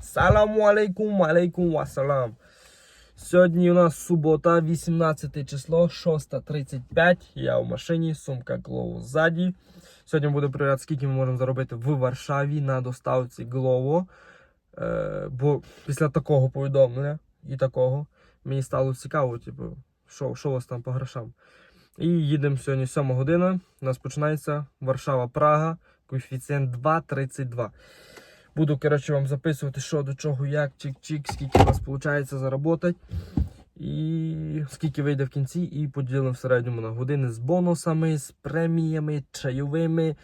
Саламу алейкум, алейкум вассалам. Сьогодні у нас субота, 18 число, 6.35. Я в машині, сумка Глово ззаді. Сьогодні буду перевіряти, скільки ми можемо заробити в Варшаві на доставці Глово. Е, бо після такого повідомлення і такого мені стало цікаво, типу, що, що у вас там по грошам. І їдемо сьогодні 7 година. У нас починається Варшава-Прага, коефіцієнт 2,32. Буду, коротше, вам записувати, що до чого, як, чик-чик, скільки у вас виходить заробити. І скільки вийде в кінці, і поділимо в середньому на години з бонусами, з преміями, чайовими,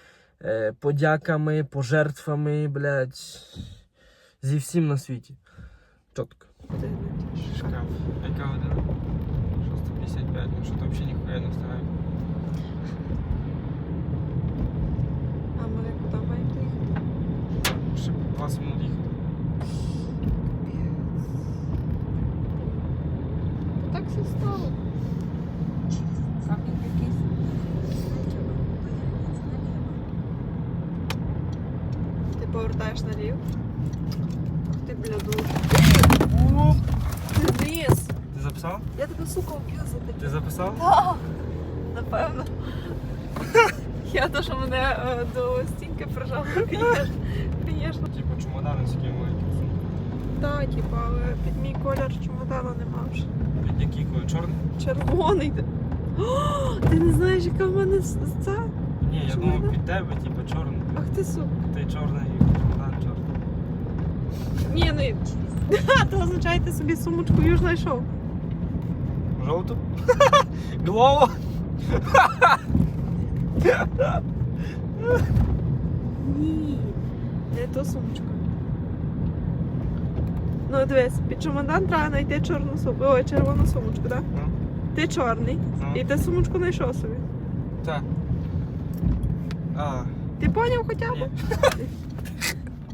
е, подяками, пожертвами, блядь, зі всім на світі. Чітко. Шкаф. Яка година? 6.55, ну що то взагалі ніхуя не встигаємо. А ми куди маємо їхати? Ще 20 минут їхати. Так все стало. Камінь якийсь. Ти повертаєш наліво. Ти бляду. Ти вниз. Ти записав? Я тебе сука вб'ю за Ти таке. записав? Так, напевно. Я то, що мене е, до стінки прижав, звісно. Типу чемодани з маленьким сумком. Так, типа, але під мій колір чемодана нема вже. Під який колір? Чорний? Червоний. О, ти не знаєш, яка в мене це? Ні, я Чорний? думав під тебе, типу чорний. Ах ти сука. Ти чорний і чемодан чорний. Ні, ну. То означає, ти собі сумочку юж знайшов. Жовту? Глово? Ту сумочку. Ну дивись, під чемодан треба знайти чорну сумку. Ой, червону сумочку, так? Ну, Ти чорний. ну. І ти сумочку знайшов собі. Так. А, Ти поняв хоча б? ні.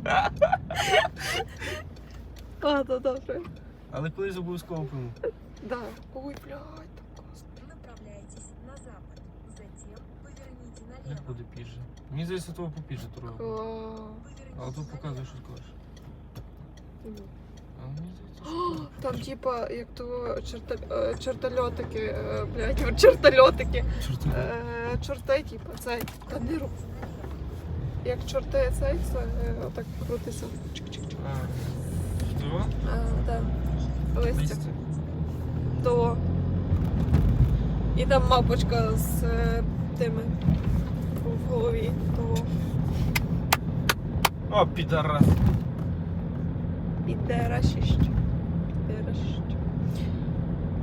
Ладно, добре. Але колись обов'язково пойму. Да. Ой, блядь, Як буде піже? Мені здається, того попіже. Клас. Але тут показує, що скажеш. А мені здається, що Там типа, як то черта, е, чертольотики, е, блядь, чертольотики. Чорти. Е, чорти, типа, цей, та не рух. Як чорти цей, це е, отак крутиться. Чик-чик-чик. А, що? Е, да. Листя. Листя. То. І там мапочка з е, тими в голові. То. О, підарас. Підерашіщ. Підерашіщ.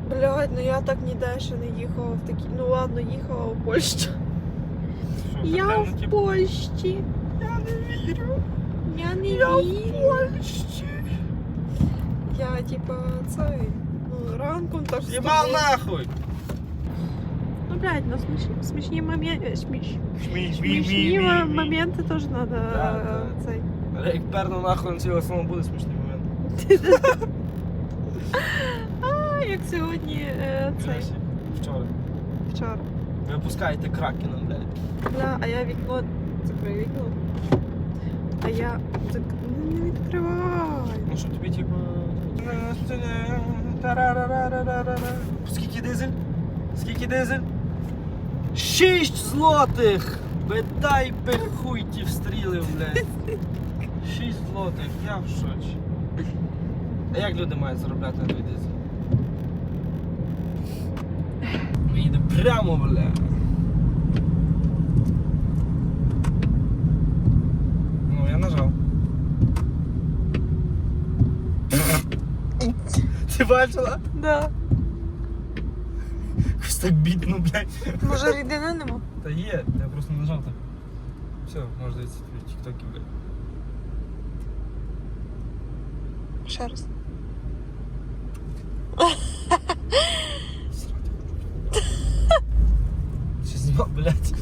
Блядь, ну я так ніде ще не їхала в такі. Ну ладно, їхала в Польщу. Я в типу, Польщі. Я не вірю. Я не Я в. Польщі. Я типа цей. Ну, ранком так встала. нахуй. Блядь, ну смішні, смішні моменти. Сміш... Шмій, Смішні моменти теж треба Да, да. цей. Як перно нахуй на цілому основному буде момент. А, як сьогодні е, цей. Вчора. Вчора. Випускайте кракена, блядь. Бля, а я вікно закрию вікно. А я зак... Ну, не відкривай. Ну що тобі типу. Скільки дизель? Скільки дизель? Шість злотих! Бидай би хуй ті встрілив, блядь. Шість злотих, я в шоці. А як люди мають заробляти на дизель? Ми прямо, бля. Ну, я нажав. Ти бачила? Да. Якось так бідно, блядь. Може рідини нема? Та є, я просто не нажав так. Все, можна дивитися твої тіктоки, блядь. Ще раз. Що знімав, блядь?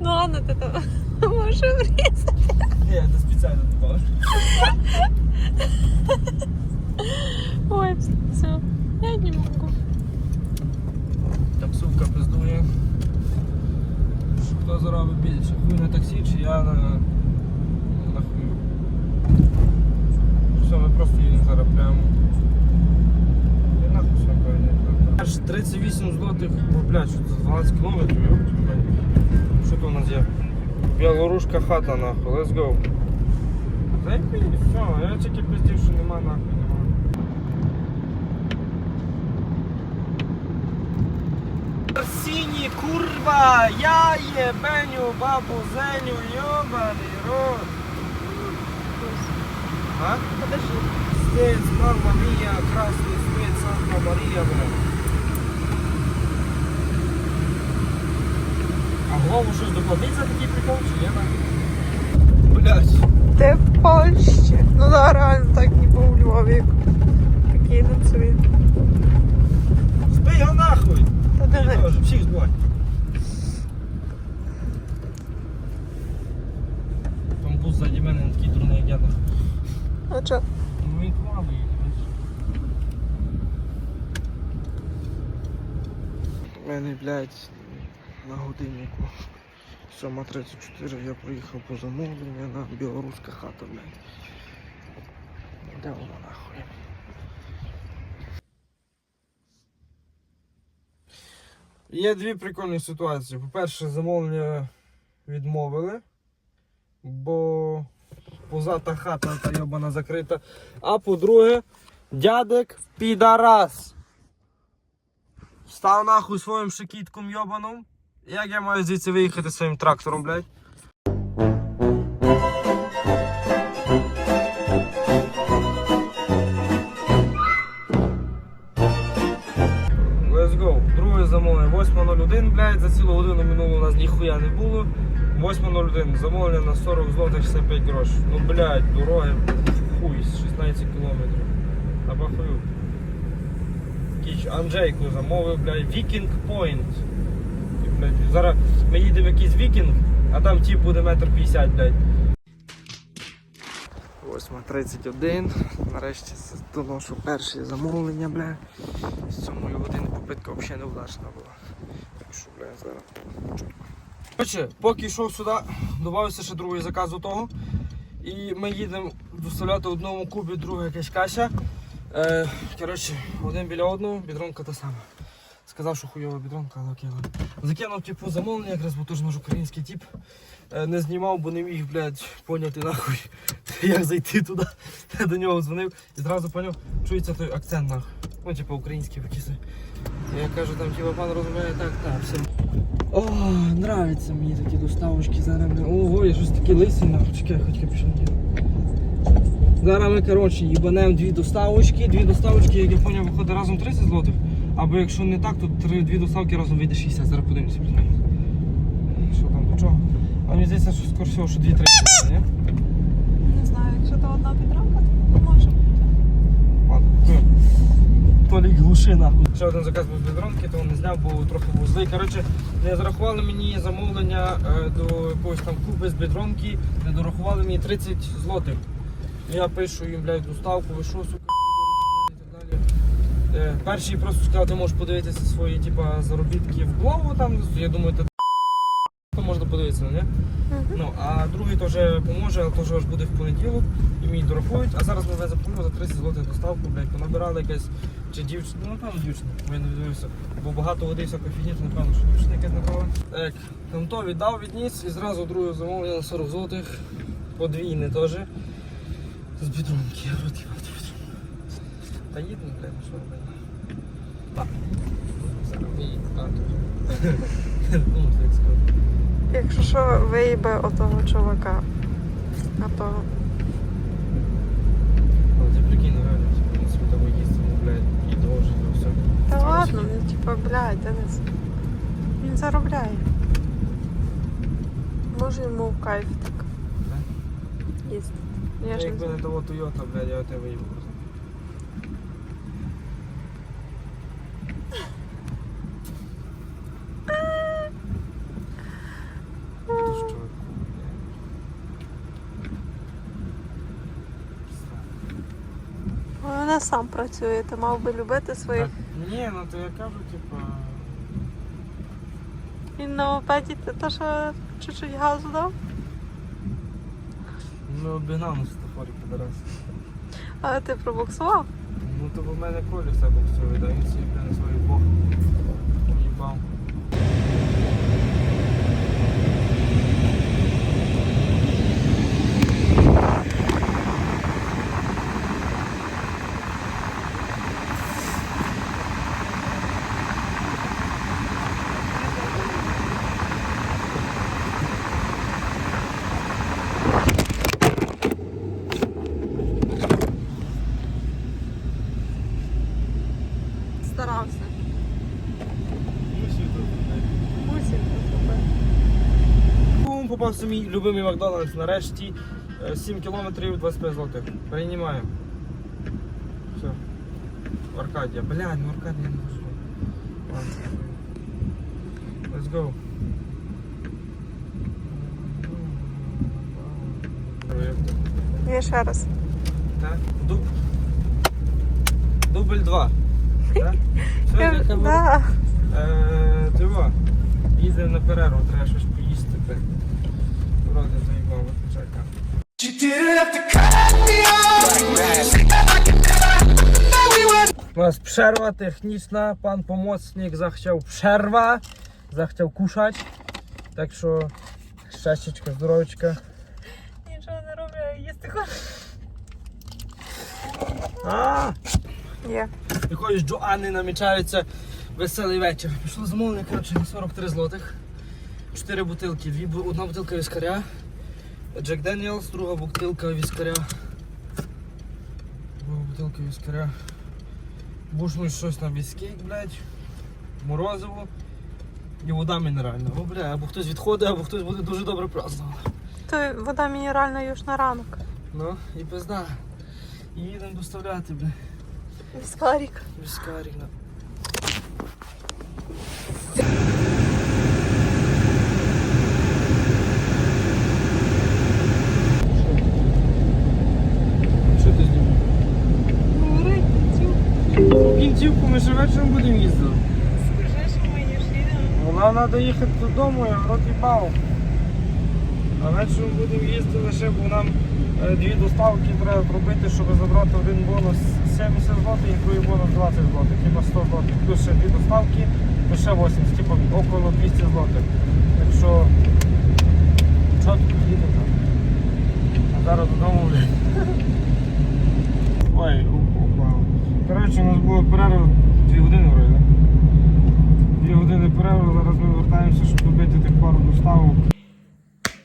Ну ладно, ти там може врізати. Ні, я це спеціально добавив. зараби більше. Хуй на таксі, чи я на на хую. Все, ми просто їдемо зараз прямо. І нахуй все поїдемо. Аж 38 злотих, ну, блядь, за це 12 кілометрів. Що то у нас є? білорушка хата, нахуй, let's go. Зайпи, все, я тільки пиздів, що нема нахуй. Курва, я єбеню, бабу Зеню, йобаний рот. А? Подожди. Свет, мама мия, красный свет, Санта Мария, блядь. А голову щось доплатить за такий прикол, чи ні? Блять. Ти в Польщі. Ну да, реально так ніби у Львові. Такий на цвіт. Збий його нахуй! Та де Ти не. теж, всіх збивай. Там бус ззаді мене не такий дурний, як я нахуй. А чо? Ну він плаває, бачиш. У мене, блядь, на годиннику 7.34 я приїхав по замовлення на білоруська хата, блядь. Де вона нахуй? Є дві прикольні ситуації. По-перше, замовлення відмовили, бо позата хата та йобана закрита. А по-друге, дядек підарас. Став нахуй своїм шикітком йобаном. Як я маю звідси виїхати своїм трактором, блядь? Let's go. Друге замовлення 8.01, блядь, за цілу годину минуло у нас ніхуя не було. 8.01, замовлення на 40 злотих 65 грош. Ну, блядь, дороги, хуй, 16 кілометрів. А Кіч Анджейку замовив, блядь, Вікінг Пойнт. Зараз ми їдемо в якийсь вікінг, а там тип буде метр 50, блядь. 8.31. Нарешті доношу перші замовлення, бля. З сьомої години попитка взагалі не вдачна була. Так що, бля, зараз. Коротше, поки йшов сюди, додався ще другий заказ до того. І ми їдемо доставляти одному кубі, другий якась кася. Е, коротше, один біля одного, бідронка та сама. Сказав, що хуйова бідронка, але окей. Закинув типу замовлення, якраз бо теж наш український тип. Е, не знімав, бо не міг, блядь, поняти нахуй, як зайти туди. Я до нього дзвонив і зразу поняв, чується той акцент нахуй. Ну, типу, український якийсь. Я кажу, там типу пан розмовляє так, так, все. О, нравиться мені такі доставочки зараз. Ого, я щось таке лисий нахуй, чекай, хоч капюшон діну. Зараз ми, коротше, їбанемо дві доставочки. Дві доставочки, як я поняв, виходить разом 30 злотих. Або якщо не так, то три, дві доставки разом вийде 60. Зараз подивимося. плюс-мінус. Що там до чого? А мені здається, що скоріше всього, що 2 30, ні? Не знаю, якщо то одна підрамка, то може бути. Ладно. Ну, Толік глуши нахуй. Ще один заказ був з бідронки, то не зняв, бо трохи був злий. Коротше, не зарахували мені замовлення е, до якогось там куби з бідронки, не дорахували мені 30 злотих. Я пишу їм, блядь, доставку, ви що, сука, і так далі. Е, перший просто сказав, ти можеш подивитися свої типа, заробітки в голову там. Я думаю, ти то можна подивитися, не? Ну, а другий теж поможе, але теж аж буде в понеділок і мені дорахують. А зараз ми запомнили за 30 злотих доставку, блядь, понабирали якась чи дівчина, ну напевно дівчина, бо я не дивився. Бо багато води всякої фігні, то напевно, що дівчина якась набрала. Так, там то віддав відніс і зразу друге замовлення на 40 злотих. Подвійне теж. З бідронки, я рот ту. Та їдемо, блядь, ну що робити. Ну, так сказати. Якщо що, виїбе отого чувака. А то Але ти прикинь, реально, в принципі, того їздимо, блядь, і довже, і все. Та ладно, ну типа, блядь, Денис. Він заробляє. Може йому в кайф так. Їздити. Я ж не Якби не того Toyota, блядь, я тебе просто. Ти що. Вона сам працює, ти мав би любити своїх. Так, Ні, ну то я кажу, типа. Він на мопеді ти то, що чуть-чуть газу дав, Ми обігнали на стафорі підарас. але ти пробуксував. Ну то в мене колі все буксує, да, він собі, на свою бог. попався мій любимий Макдональдс нарешті. Е, 7 кілометрів 25 злотих. Приймаємо. Все. Аркадія. Блядь, ну Аркадія не можу. Ладно. Let's go. Я ще раз. Так? Дуб... Дубль 2. Так? Все, я кажу, Да. Е, Диво, їздимо на перерву, треба щось Нас przerwa технічна, пан помощник захотів przerwa, захотів кушати. Так що щастячка, здоровечка. Нічого не роблю, я їсти хочу. А! Є. Якоїсь Джоанни намічається веселий вечір. Пішло замовлення, коротше, на 43 злотих. Чотири бутилки. Дві, одна бутилка віскаря, Джек Деніелс, друга бутилка віскаря. Друга бутилка віскаря. Бушнуть щось на біскейк, блядь. Морозиво. І вода мінеральна. О, бля, або хтось відходить, або хтось буде дуже добре празднувати. То вода мінеральна юж на ранок. Ну, і пизда. І їдемо доставляти, бля. Віскарік. Віскарік, на. Що ти знімаєш? В кінцівку ми ще вечором будемо їздити. Скажи, що ми їдемо. Вона треба їхати додому, я рот їбав. А вечором будемо їздити лише, бо нам е, дві доставки треба зробити, щоб забрати один бонус 70 злотих і другий бонус 20 злотих, типа 100 злотих. Плюс ще дві доставки, то ще 80, типа около 200 злотих. Так що, що тут їдемо? А зараз додому вже. Ой, упав. Коротше, у нас було перерва 2 години вроде. Дві години перерви, зараз ми вертаємося, щоб добити тих пару доставок.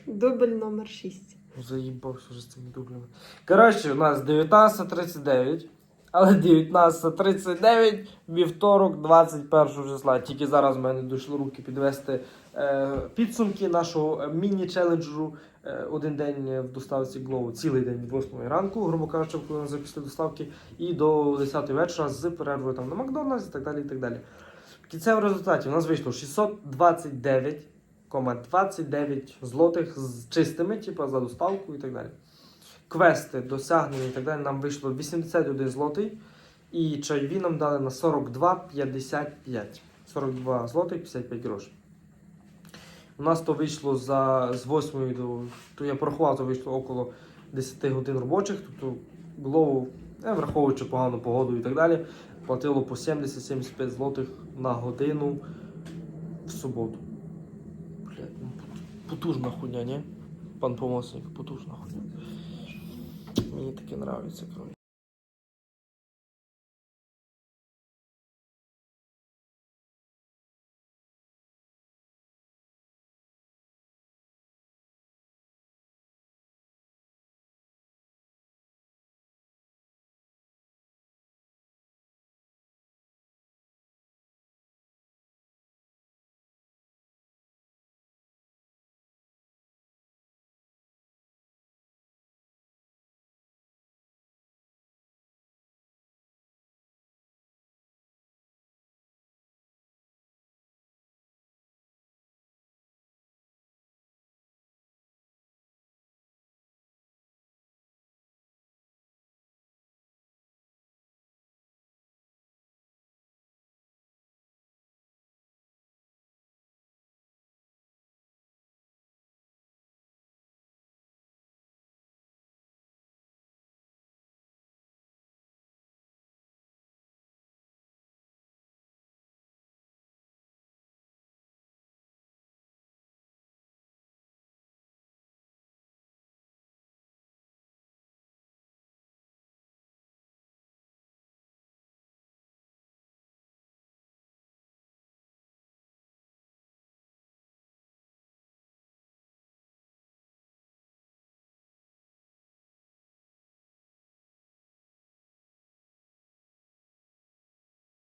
Дубль номер 6. Заїбався вже з цими дублями. Коротше, у нас 19.39, але 19.39, вівторок, 21 числа. Тільки зараз в мене дійшли руки підвести е, підсумки нашого е, міні-челенджу. Е, один день в доставці Glow, цілий день від 8 ранку, грубо кажучи, коли ми після доставки, і до 10 вечора з перервою там на Макдональдс і так далі. і так далі. В кінцевому у нас вийшло 629,29 злотих з чистими, типу, за доставку і так далі. Квести досягнені і так далі нам вийшло 81 злотий. І чайові нам дали на 42,55. 42 злотих 55 грошей. У нас то вийшло за, з 8 до. То я порахував, то вийшло около 10 годин робочих. Тобто було, е, враховуючи погану погоду і так далі, платило по 70-75 злотих на годину в суботу. Потужна хуйня, ні? Пан помощник, потужна хуйня. Мені таке нравиться, коротше.